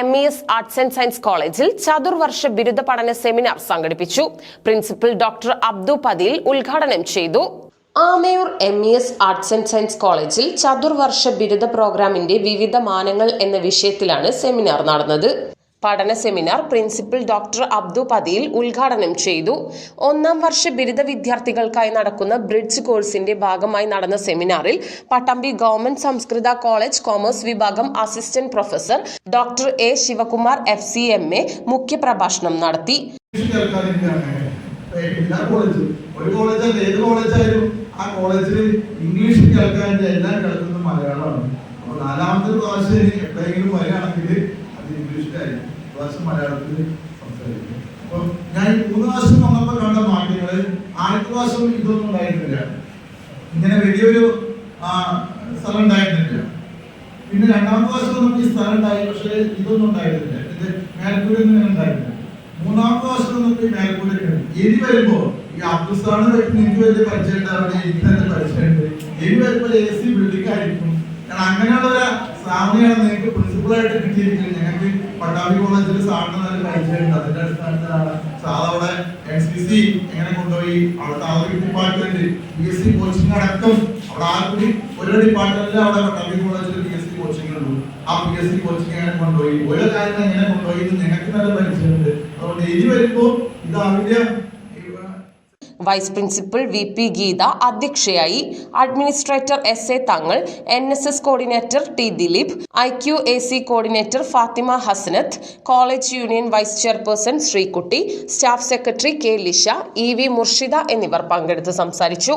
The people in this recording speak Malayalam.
M E S arts and science കോളേജിൽ ചതുർവർഷ ബിരുദ പഠന സെമിനാർ സംഘടിപ്പിച്ചു. പ്രിൻസിപ്പൽ ഡോക്ടർ അബ്ദു പതിൽ ഉദ്ഘാടനം ചെയ്തു. Amayur M E S arts and science കോളേജിൽ ചതുർവർഷ ബിരുദ പ്രോഗ്രാമിന്റെ വിവിധ മാനങ്ങൾ എന്ന വിഷയത്തിലാണ് സെമിനാർ നടന്നത്. പഠന seminar principal doctor Abdu Pathiyil ഉദ്ഘാടനം ചെയ്തു. ഒന്നാം വർഷ ബിരുദ വിദ്യാർത്ഥികൾക്കായി നടക്കുന്ന ബ്രിഡ്ജ് കോഴ്സിന്റെ ഭാഗമായി നടന്ന സെമിനാറിൽ പട്ടമ്പി ഗവൺമെന്റ് സംസ്കൃത കോളേജ് കോമേഴ്സ് വിഭാഗം assistant professor doctor A Sivakumar F C M A മുഖ്യപ്രഭാഷണം നടത്തി. ഇംഗ്ലീഷ് അപ്പോൾ നാലാമത്തെ പ്രാവശ്യം എപ്പോഴെങ്കിലും വരികയാണെങ്കിൽ അത് ഇംഗ്ലീഷിലായിരിക്കും പ്രാവശ്യം മലയാളത്തിൽ സംസാരിക്കും. അപ്പോൾ ഞാൻ മൂന്ന് പ്രാവശ്യം വന്നപ്പോൾ കണ്ട മാറ്റങ്ങൾ ആദ്യത്തെ പ്രാവശ്യം ഇതൊന്നും ഉണ്ടായിരുന്നില്ല. ഇങ്ങനെ വലിയൊരു സ്ഥലം ഉണ്ടായിരുന്നില്ല. പിന്നെ രണ്ടാമത്തെ പ്രാവശ്യം നമുക്ക് ഈ സ്ഥലം ഉണ്ടായി പക്ഷേ ഇതൊന്നും ഉണ്ടായിരുന്നില്ല. ഇത് മേൽക്കൂടി ഇങ്ങനെ ഉണ്ടായിരുന്നില്ല. മൂന്നാമത്തെ വർഷം നമുക്ക് മേൽക്കൂടി എരി വരുമ്പോ ഈ അബ്ദുസ്ഥാണ് എനിക്ക് വലിയ പരിചയം എനിക്ക് തന്നെ പരിചയമുണ്ട് എരി വരുമ്പോൾ എ സി ബിൽഡിംഗ് ആയിരിക്കും കാരണം അങ്ങനെയുള്ള സാമ്യമാണ് നിങ്ങൾക്ക് ആയിട്ട് കിട്ടിയിരിക്കുന്നത് ഞങ്ങൾക്ക് പട്ടാമ്പി കോളേജിൽ സാറിന് നല്ല പരിചയമുണ്ട്. അതിന്റെ അടിസ്ഥാനത്തിലാണ് സാർ അവിടെ എൻ സി സി എങ്ങനെ കൊണ്ടുപോയി അവിടുത്തെ ആ ഒരു department P S C coaching അടക്കം അവിടെ ആർക്കും ഓരോ ഡിപ്പാർട്ട്മെന്റിൽ അവിടെ പട്ടാമ്പി കോളേജിൽ പി എസ് സി കോച്ചിങ് ഉള്ളൂ ആ പി എസ് സി കോച്ചിങ് എങ്ങനെ കൊണ്ടുപോയി ഓരോ കാര്യങ്ങൾ എങ്ങനെ കൊണ്ടുപോയി ഞങ്ങൾക്ക് നല്ല പരിചയമുണ്ട്. അതുകൊണ്ട് ഇനി വരുമ്പോൾ ഇത് അവരുടെ vice principal V P Geetha അധ്യക്ഷയായി administrator S A Thangal N S S coordinator T Dileep I Q A C coordinator Fathima Hasanath college union vice chairperson Sreekutty staff secretary K Lisha E V Murshida എന്നിവർ പങ്കെടുത്ത് സംസാരിച്ചു.